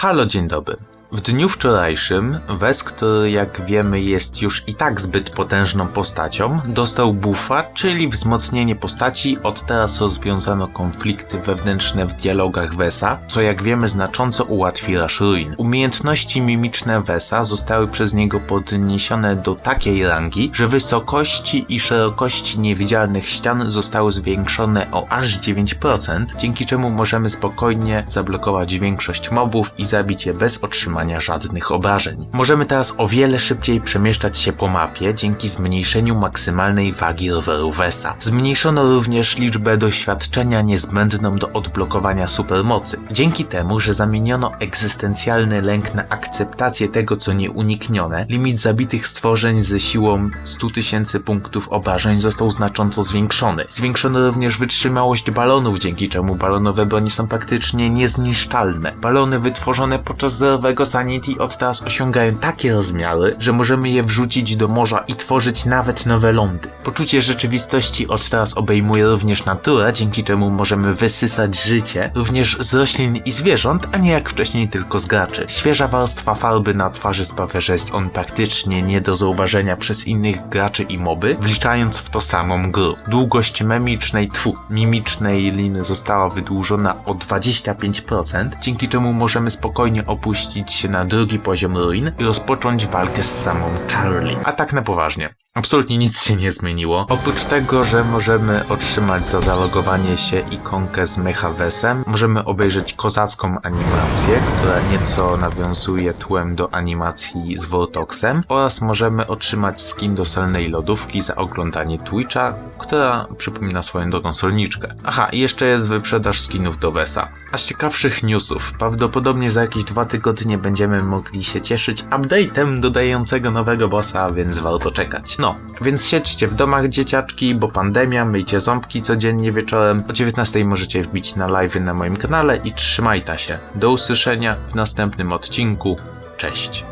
Halo, dzień dobry. W dniu wczorajszym Wes, który jak wiemy jest już i tak zbyt potężną postacią, dostał buffa, czyli wzmocnienie postaci. Od teraz rozwiązano konflikty wewnętrzne w dialogach Wesa, co jak wiemy znacząco ułatwi Rush Ruin. Umiejętności mimiczne Wesa zostały przez niego podniesione do takiej rangi, że wysokości i szerokości niewidzialnych ścian zostały zwiększone o aż 9%, dzięki czemu możemy spokojnie zablokować większość mobów i zabić je bez otrzymania żadnych obrażeń. Możemy teraz o wiele szybciej przemieszczać się po mapie dzięki zmniejszeniu maksymalnej wagi roweru Wesa. Zmniejszono również liczbę doświadczenia niezbędną do odblokowania supermocy. Dzięki temu, że zamieniono egzystencjalny lęk na akceptację tego, co nieuniknione, limit zabitych stworzeń ze siłą 100 tysięcy punktów obrażeń został znacząco zwiększony. Zwiększono również wytrzymałość balonów, dzięki czemu balonowe broni są praktycznie niezniszczalne. Balony wytworzone podczas zerowego Sanity od teraz osiągają takie rozmiary, że możemy je wrzucić do morza i tworzyć nawet nowe lądy. Poczucie rzeczywistości od teraz obejmuje również naturę, dzięki czemu możemy wysysać życie również z roślin i zwierząt, a nie jak wcześniej tylko z graczy. Świeża warstwa farby na twarzy sprawia, że jest on praktycznie nie do zauważenia przez innych graczy i moby, wliczając w to samą grę. Długość memicznej, tfu, mimicznej liny została wydłużona o 25%, dzięki czemu możemy spokojnie opuścić się na drugi poziom ruin i rozpocząć walkę z samą Charlie. A tak na poważnie. Absolutnie nic się nie zmieniło. Oprócz tego, że możemy otrzymać za zalogowanie się ikonkę z Mechavesem, możemy obejrzeć kozacką animację, która nieco nawiązuje tłem do animacji z Vortoxem oraz możemy otrzymać skin do solnej lodówki za oglądanie Twitcha, która przypomina swoją drogą solniczkę. Aha, i jeszcze jest wyprzedaż skinów do Wesa. A z ciekawszych newsów, prawdopodobnie za jakieś dwa tygodnie będziemy mogli się cieszyć update'em dodającego nowego bossa, więc warto czekać. No, więc siedźcie w domach dzieciaczki, bo pandemia, myjcie ząbki codziennie wieczorem. O 19 możecie wbić na live na moim kanale i trzymajta się. Do usłyszenia w następnym odcinku. Cześć.